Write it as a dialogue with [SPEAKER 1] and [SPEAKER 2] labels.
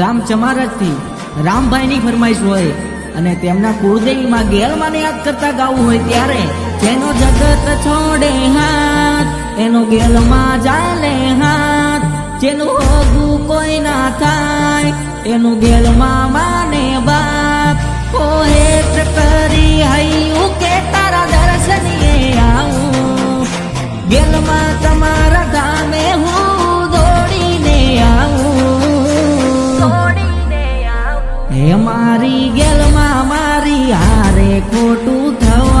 [SPEAKER 1] ગામ ચમારજથી રામભાઈની ફરમાઈશ હોય અને તેમના કુળદેવીમાં ગેલમાને યાદ કરતા ગાવું હોય ત્યારે જેનો જગત છોડે હાથ, એનો ગેલમાં ચાલે હાથ, જેનું હોગું કોઈ ના થાય, એનું ગેલમાં માને બાપ. ઓ કરી હૈયું કે તારા દર્શનીએ આવું, ગેલમાં હે મારી ગેલમાં મારી હારે ખોટું થવું